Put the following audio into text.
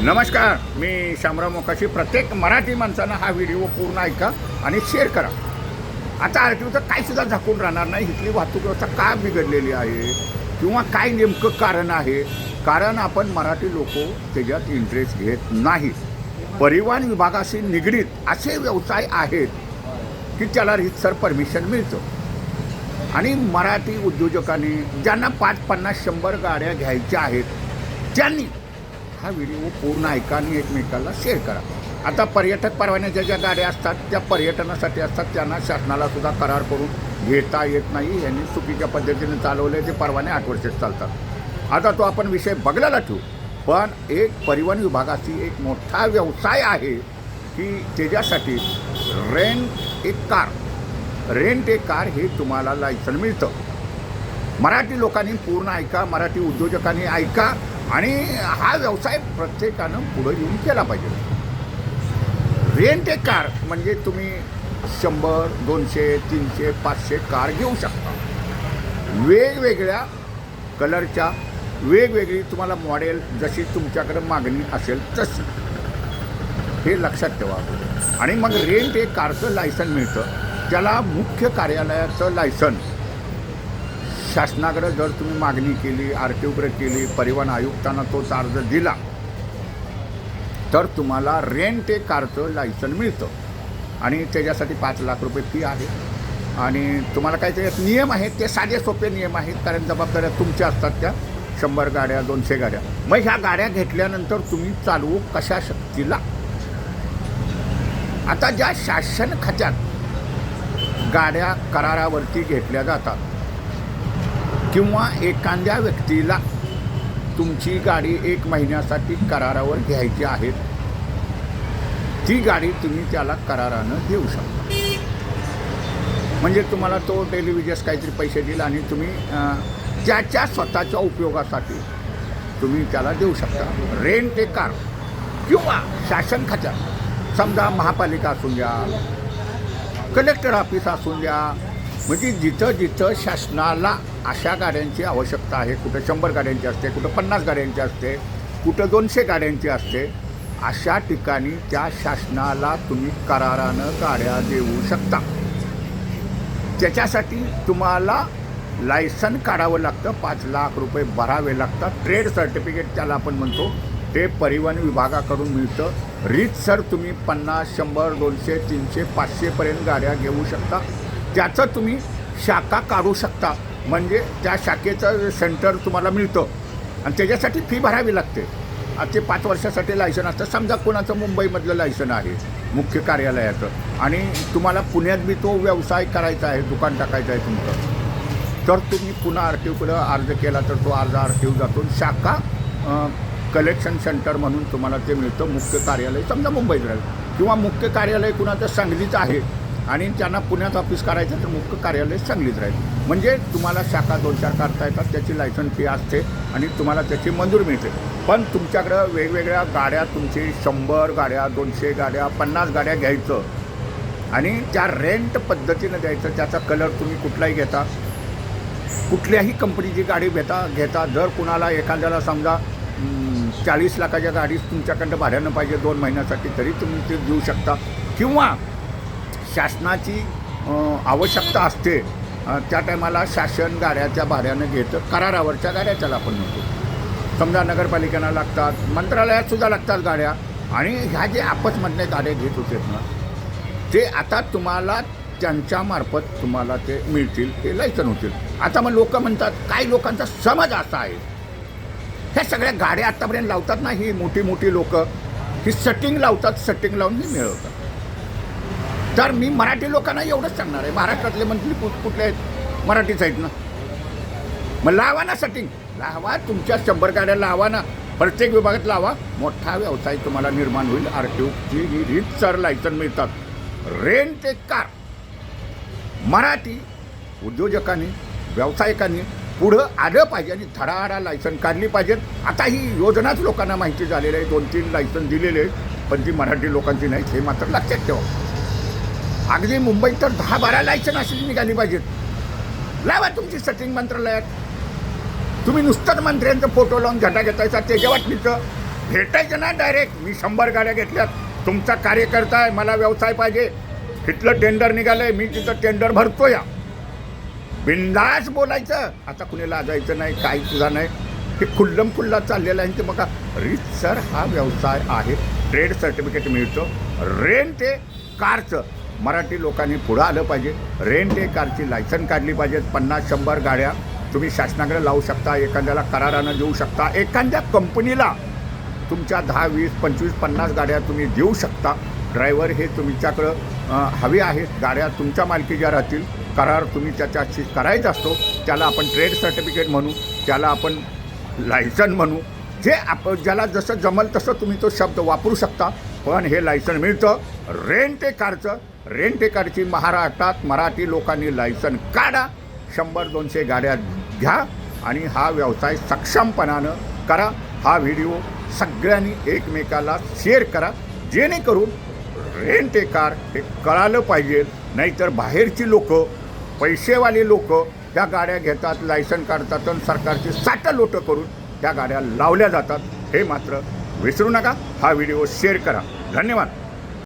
नमस्कार मी शामराव मोकाशी. प्रत्येक मराठी माणसानं हा व्हिडिओ पूर्ण ऐका आणि शेअर करा. आता आर टी ओचं काय सुद्धा झाकून राहणार नाही. इथली वाहतूक व्यवस्था का बिघडलेली आहे? किंवा काय नेमकं कारण आहे? कारण आपण मराठी लोक त्याच्यात इंटरेस्ट घेत नाही. परिवहन विभागाशी निगडीत असे व्यवसाय आहेत की त्याला रितसर परमिशन मिळतं. आणि मराठी उद्योजकांनी ज्यांना पाच पन्नास शंभर गाड्या घ्यायच्या आहेत त्यांनी हा व्हिडिओ पूर्ण ऐका आणि एकमेकाला शेअर करा. आता पर्यटक परवान्याच्या ज्या गाड्या असतात त्या पर्यटनासाठी असतात त्यांना शासनाला सुद्धा करार करून घेता येत नाही. यांनी चुकीच्या पद्धतीने चालवले ते परवाने आठ वर्षेच चालतात. आता तो आपण विषय बघायला ठेवू. पण एक परिवहन विभागाची एक मोठा व्यवसाय आहे की त्याच्यासाठी रेंट एक कार रेंट एक कार हे तुम्हाला लायसन मिळतं. मराठी लोकांनी पूर्ण ऐका मराठी उद्योजकांनी ऐका आणि हा व्यवसाय प्रत्येकानं पुढं येऊन केला पाहिजे. रेंट ए कार म्हणजे तुम्ही शंभर दोनशे तीनशे पाचशे कार घेऊ शकता. वेगवेगळ्या कलरच्या वेगवेगळी तुम्हाला मॉडेल जशी तुमच्याकडे मागणी असेल तशी. हे लक्षात ठेवा. आणि मग रेंट ए कारचं लायसन मिळतं. त्याला मुख्य कार्यालयाचं लायसन शासनाकडे जर तुम्ही मागणी केली आर टी ओकडे केली परिवहन आयुक्तांना तोच अर्ज दिला तर तुम्हाला रेंट ए कारचं लायसन मिळतं. आणि त्याच्यासाठी पाच लाख रुपये फी आहे. आणि तुम्हाला काही त्याच्यात नियम आहेत ते साधे सोपे नियम आहेत कारण जबाबदाऱ्या तुमच्या असतात त्या. शंभर गाड्या दोनशे गाड्या. मग ह्या गाड्या घेतल्यानंतर तुम्ही चालवू कशा शक्तीला? आता ज्या शासन खात्यात गाड्या करारावरती घेतल्या जातात किंवा एखाद्या व्यक्तीला तुमची गाडी एक महिन्यासाठी करारावर घ्यायची आहे ती गाडी तुम्ही त्याला करारानं घेऊ शकता. म्हणजे तुम्हाला तो टेलिव्हिजन्स काहीतरी पैसे दिला आणि तुम्ही त्याच्या स्वतःच्या उपयोगासाठी तुम्ही त्याला देऊ शकता. रेंट ए कार किंवा शासन खात्यात. समजा महापालिका असून द्या कलेक्टर ऑफिस असून द्या म्हणजे जिथं जिथं शासनाला अशा गाड्यांची आवश्यकता आहे कुठं शंभर गाड्यांची असते कुठं पन्नास गाड्यांची असते कुठं दोनशे गाड्यांची असते अशा ठिकाणी त्या शासनाला तुम्ही करारानं गाड्या देऊ शकता. त्याच्यासाठी तुम्हाला लायसन काढावं लागतं पाच लाख रुपये भरावे लागतात. ट्रेड सर्टिफिकेट त्याला आपण म्हणतो ते परिवहन विभागाकडून मिळतं. रीतसर तुम्ही पन्नास शंभर दोनशे तीनशे पाचशेपर्यंत गाड्या घेऊ शकता. त्याचं तुम्ही शाखा काढू शकता. म्हणजे त्या शाखेचं सेंटर तुम्हाला मिळतं. आणि त्याच्यासाठी फी भरावी लागते. ते पाच वर्षासाठी लायसन असतं. समजा कोणाचं मुंबईमधलं लायसन आहे मुख्य कार्यालयाचं. आणि तुम्हाला पुण्यात बी तो व्यवसाय करायचा आहे दुकान टाकायचं आहे तुमचं. तर तुम्ही पुन्हा आर टी ओकडं अर्ज केला तर तो अर्ज आर टी ओ जातो शाखा कलेक्शन सेंटर म्हणून तुम्हाला ते मिळतं. मुख्य कार्यालय समजा मुंबईत राहील. किंवा मुख्य कार्यालय कुणाचं सांगलीचं आहे आणि त्यांना पुण्यात ऑफिस करायचं तर मुख्य कार्यालय सांगलीच राहील. म्हणजे तुम्हाला शाखा दोन चार काढता येतात त्याची लायसन फी असते आणि तुम्हाला त्याची मंजूर मिळते. पण तुमच्याकडं वेगवेगळ्या गाड्या तुमची शंभर गाड्या दोनशे गाड्या पन्नास गाड्या घ्यायचं आणि त्या रेंट पद्धतीनं द्यायचं त्याचा कलर तुम्ही कुठलाही घेता. कुठल्याही कंपनीची गाडी घेता घेता. जर कुणाला एखाद्याला समजा चाळीस लाखाच्या गाडीच तुमच्याकडं भाड्यानं पाहिजे दोन महिन्यासाठी तरी तुम्ही ते देऊ शकता. किंवा शासनाची आवश्यकता असते त्या टायमाला शासन गाड्याच्या भाड्यानं घेतं करारावरच्या गाड्या त्याला आपण म्हणतो समजा नगरपालिकेनं लागतात मंत्रालयातसुद्धा लागतात गाड्या आणि ह्या जे आपसमधले गाड्या घेत होते ना ते आता तुम्हाला त्यांच्यामार्फत तुम्हाला ते मिळतील ते लायसन होतील. आता मग लोक म्हणतात काही लोकांचा समज असा आहे. ह्या सगळ्या गाड्या आत्तापर्यंत लावतात ना ही मोठी मोठी लोक ही सटिंग लावतात सटिंग लावून ही मिळवतात. तर मी मराठी लोकांना एवढंच सांगणार आहे. महाराष्ट्रातले मंत्री कुठ कुठले आहेत? मराठीच आहेत ना. मग लावा ना सटिंग लावा तुमच्या शंभर गाड्या लावा ना. प्रत्येक विभागात लावा. मोठा व्यवसाय तुम्हाला निर्माण होईल. आर टी ओची ही रीतसर लायसन मिळतात. रेंट ते कार. मराठी उद्योजकांनी व्यावसायिकांनी पुढं आलं पाहिजे आणि धडाधडा लायसन काढली पाहिजेत आता ही योजनाच लोकांना माहिती झालेली आहे. दोन तीन लायसन दिलेले आहेत. पण ती मराठी लोकांची नाहीत हे मात्र लक्षात ठेवा. अगदी मुंबईत तर दहा बारा लायसन असेल निघाली पाहिजेत. लावा तुमची सचिन मंत्रालयात. तुम्ही नुसतंच मंत्र्यांचा फोटो लावून झटा घेतायचा त्याच्या वाटणीचं भेटायचं ना डायरेक्ट मी शंभर गाड्या घेतल्यात. तुमचा कार्यकर्ता आहे मला व्यवसाय पाहिजे. तिथलं टेंडर निघालंय मी तिथं टेंडर भरतो या बिंदास बोलायचं. आता कुणी लाजायचं नाही काही सुद्धा नाही. हे खुल्लम खुल्ला चाललेलं आहे. ते बघा सर हा व्यवसाय आहे. ट्रेड सर्टिफिकेट मिळतं. रेंट ते कारचं. मराठी लोकांनी पुढं आलं पाहिजे. रेंट ए कारची लायसन काढली पाहिजेत पन्नास शंभर गाड्या तुम्ही शासनाकडे लावू शकता. एखाद्याला करारानं देऊ शकता. एखाद्या कंपनीला तुमच्या दहा वीस पंचवीस पन्नास गाड्या तुम्ही देऊ शकता. ड्रायव्हर हे तुमच्याकडं हवे आहेत. गाड्या तुमच्या मालकीच्या राहतील. करार तुम्ही त्याच्याशी करायचा असतो. त्याला आपण ट्रेड सर्टिफिकेट म्हणू. त्याला आपण लायसन म्हणू. जे आप ज्याला जसं जमल तसं तुम्ही तो शब्द वापरू शकता. पण हे लायसन मिळतं. रेंट ए कारचं रेंट कारची महाराष्ट्रात मराठी लोकांनी लायसन काढा शंभर दोनशे गाड्या घ्या आणि हा व्यवसाय सक्षमपणानं करा. हा व्हिडिओ सगळ्यांनी एकमेकाला शेअर करा जेणेकरून रेंट ए कार हे कळालं पाहिजे. नाहीतर बाहेरची लोक पैसेवाले लोक ह्या गाड्या घेतात लायसन काढतात आणि सरकारची साठं लोटं करून त्या गाड्या लावल्या जातात. हे मात्र विसरू नका. हा व्हिडिओ शेअर करा. धन्यवाद.